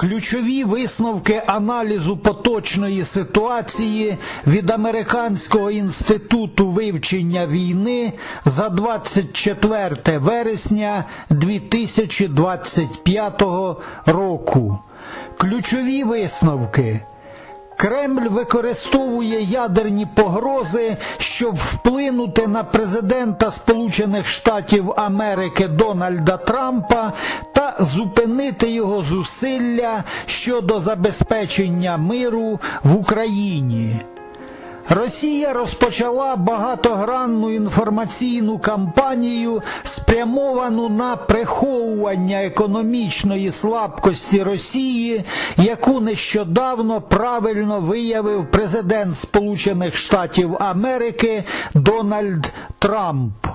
Ключові висновки аналізу поточної ситуації від Американського інституту вивчення війни за 24 вересня 2025 року. Ключові висновки. Кремль використовує ядерні погрози, щоб вплинути на президента Сполучених Штатів Америки Дональда Трампа та зупинити його зусилля щодо забезпечення миру в Україні. Росія розпочала багатогранну інформаційну кампанію, спрямовану на приховування економічної слабкості Росії, яку нещодавно правильно виявив президент Сполучених Штатів Америки Дональд Трамп.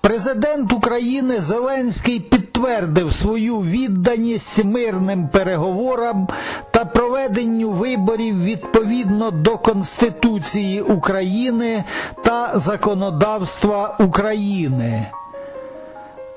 Президент України Зеленський підтвердив свою відданість мирним переговорам та проведенню виборів відповідно до Конституції України та законодавства України.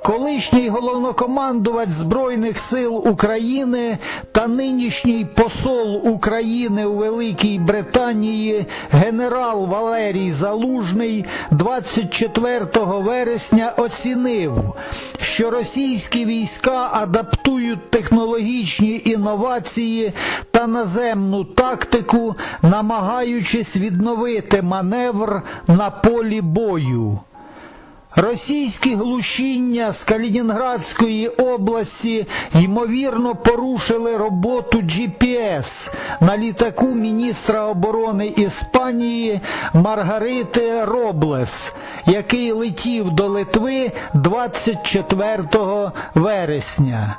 Колишній головнокомандувач Збройних сил України та нинішній посол України у Великій Британії генерал Валерій Залужний 24 вересня оцінив, що російські війська адаптують технологічні інновації та наземну тактику, намагаючись відновити маневр на полі бою. Російські глушіння з Калінінградської області ймовірно порушили роботу GPS на літаку міністра оборони Іспанії Маргарити Роблес, який летів до Литви 24 вересня.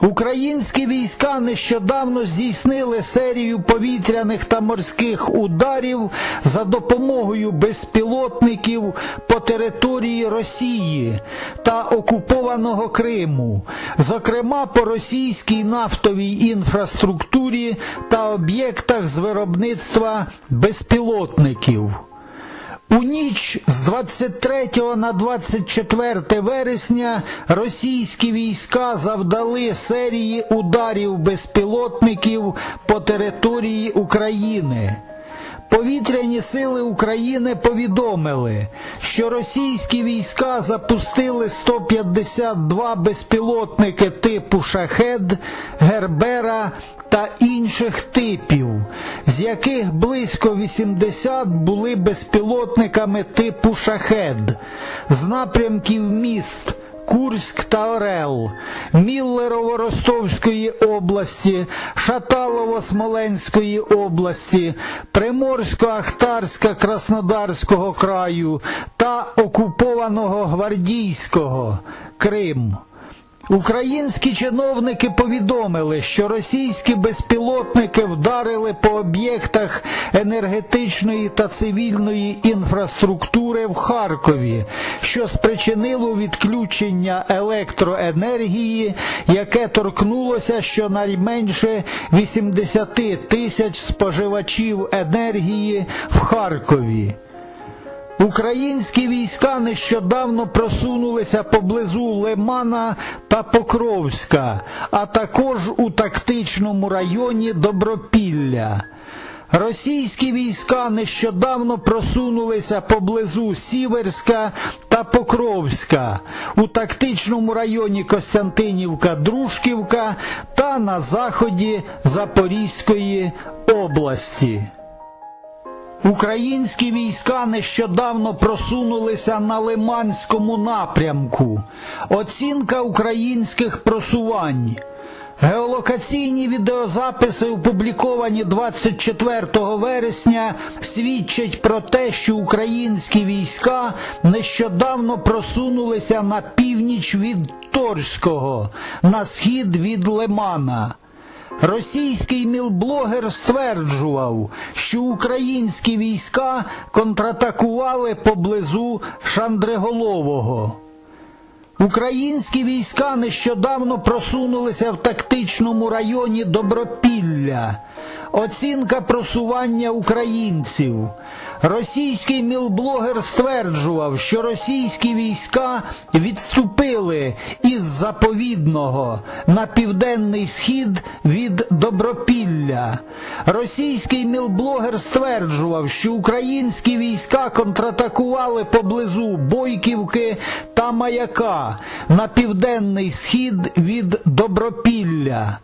Українські війська нещодавно здійснили серію повітряних та морських ударів за допомогою безпілотників по території Росії та окупованого Криму, зокрема по російській нафтовій інфраструктурі та об'єктах з виробництва безпілотників. У ніч з 23 на 24 вересня російські війська завдали серії ударів безпілотників по території України. Повітряні сили України повідомили, що російські війська запустили 152 безпілотники типу Шахед, Гербера та інших типів, з яких близько 80 були безпілотниками типу Шахед з напрямків міст. Курськ та Орел, Міллерово-Ростовської області, Шаталово-Смоленської області, Приморсько-Ахтарська Краснодарського краю та окупованого Гвардійського Крим. Українські чиновники повідомили, що російські безпілотники вдарили по об'єктах енергетичної та цивільної інфраструктури в Харкові, що спричинило відключення електроенергії, яке торкнулося щонайменше 80 тисяч споживачів енергії в Харкові. Українські війська нещодавно просунулися поблизу Лимана та Покровська, а також у тактичному районі Добропілля. Російські війська нещодавно просунулися поблизу Сіверська та Покровська у тактичному районі Костянтинівка-Дружківка та на заході Запорізької області. Українські війська нещодавно просунулися на Лиманському напрямку. Оцінка українських просувань. Геолокаційні відеозаписи, опубліковані 24 вересня, свідчать про те, що українські війська нещодавно просунулися на північ від Торського, на схід від Лимана. Російський мілблогер стверджував, що українські війська контратакували поблизу Шандреголового. Українські війська нещодавно просунулися в тактичному районі Добропілля. Оцінка просування українців. Російський мілблогер стверджував, що російські війська відступили із заповідного на південний схід від Добропілля. Російський мілблогер стверджував, що українські війська контратакували поблизу Бойківки та Маяка на південний схід від Добропілля.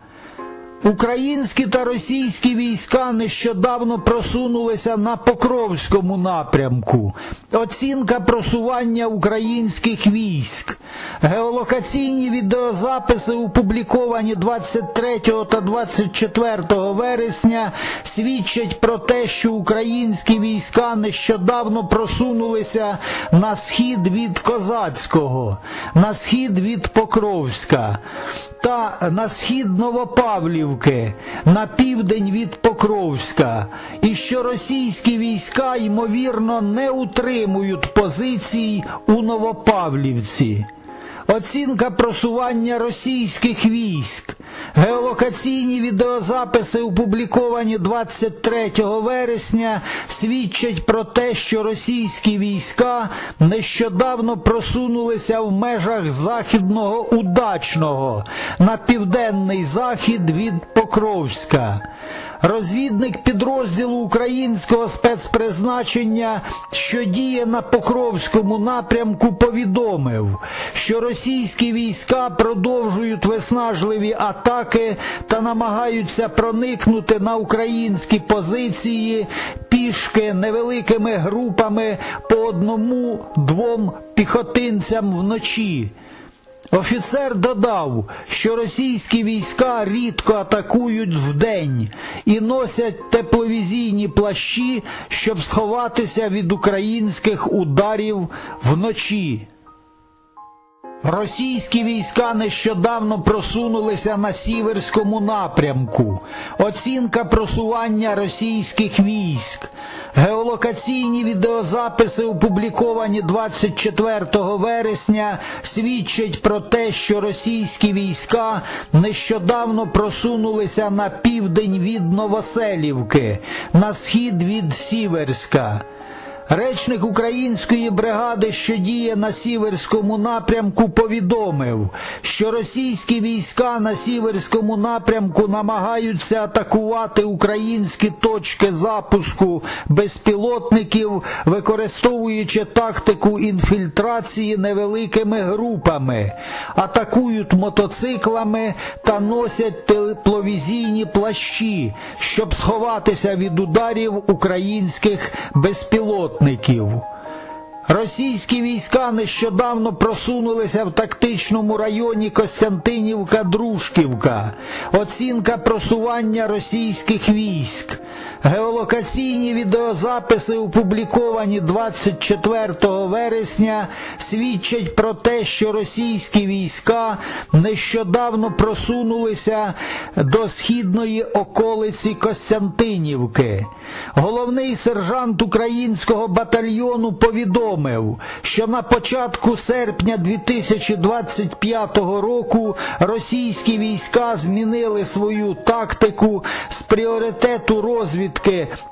Українські та російські війська нещодавно просунулися на Покровському напрямку. Оцінка просування українських військ. Геолокаційні відеозаписи, опубліковані 23 та 24 вересня, свідчать про те, що українські війська нещодавно просунулися на схід від Козацького, на схід від Покровська та на схід Новопавлівки, на південь від Покровська, і що російські війська, ймовірно, не утримують позицій у Новопавлівці. Оцінка просування російських військ. Геолокаційні відеозаписи, опубліковані 23 вересня, свідчать про те, що російські війська нещодавно просунулися в межах західного удачного на південний захід від Покровська. Розвідник підрозділу українського спецпризначення, що діє на Покровському напрямку, повідомив, що російські війська продовжують виснажливі атаки та намагаються проникнути на українські позиції пішки невеликими групами по одному-двом піхотинцям вночі. Офіцер додав, що російські війська рідко атакують вдень і носять тепловізійні плащі, щоб сховатися від українських ударів вночі. Російські війська нещодавно просунулися на сіверському напрямку. Оцінка просування російських військ. Геолокаційні відеозаписи, опубліковані 24 вересня, свідчать про те, що російські війська нещодавно просунулися на південь від Новоселівки, на схід від Сіверська. Речник української бригади, що діє на сіверському напрямку, повідомив, що російські війська на сіверському напрямку намагаються атакувати українські точки запуску безпілотників, використовуючи тактику інфільтрації невеликими групами, атакують мотоциклами та носять тепловізійні плащі, щоб сховатися від ударів українських безпілотників безпілотників. Російські війська нещодавно просунулися в тактичному районі Костянтинівка-Дружківка. Оцінка просування російських військ. Геолокаційні відеозаписи, опубліковані 24 вересня, свідчать про те, що російські війська нещодавно просунулися до східної околиці Костянтинівки. Головний сержант українського батальйону повідомив, що на початку серпня 2025 року російські війська змінили свою тактику з пріоритету розвідки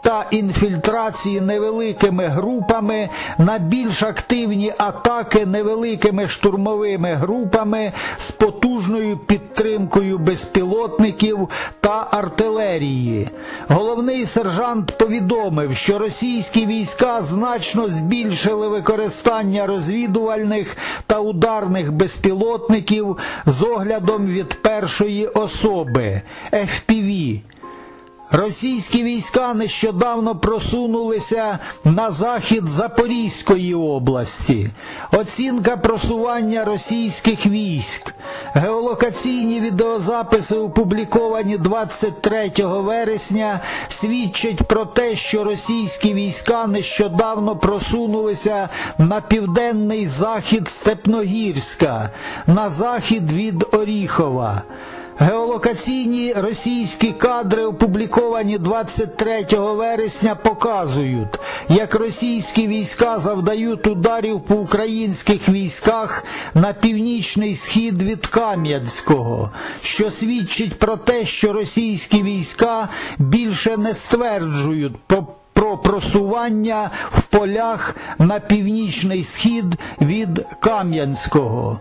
та інфільтрації невеликими групами на більш активні атаки невеликими штурмовими групами з потужною підтримкою безпілотників та артилерії. Головний сержант повідомив, що російські війська значно збільшили використання розвідувальних та ударних безпілотників з оглядом від першої особи FPV. Російські війська нещодавно просунулися на захід Запорізької області. Оцінка просування російських військ. Геолокаційні відеозаписи, опубліковані 23 вересня, свідчать про те, що російські війська нещодавно просунулися на південний захід Степногірська, на захід від Оріхова. Геолокаційні російські кадри, опубліковані 23 вересня, показують, як російські війська завдають ударів по українських військах на північний схід від Кам'янського, що свідчить про те, що російські війська більше не стверджують про про просування в полях на північний схід від Кам'янського.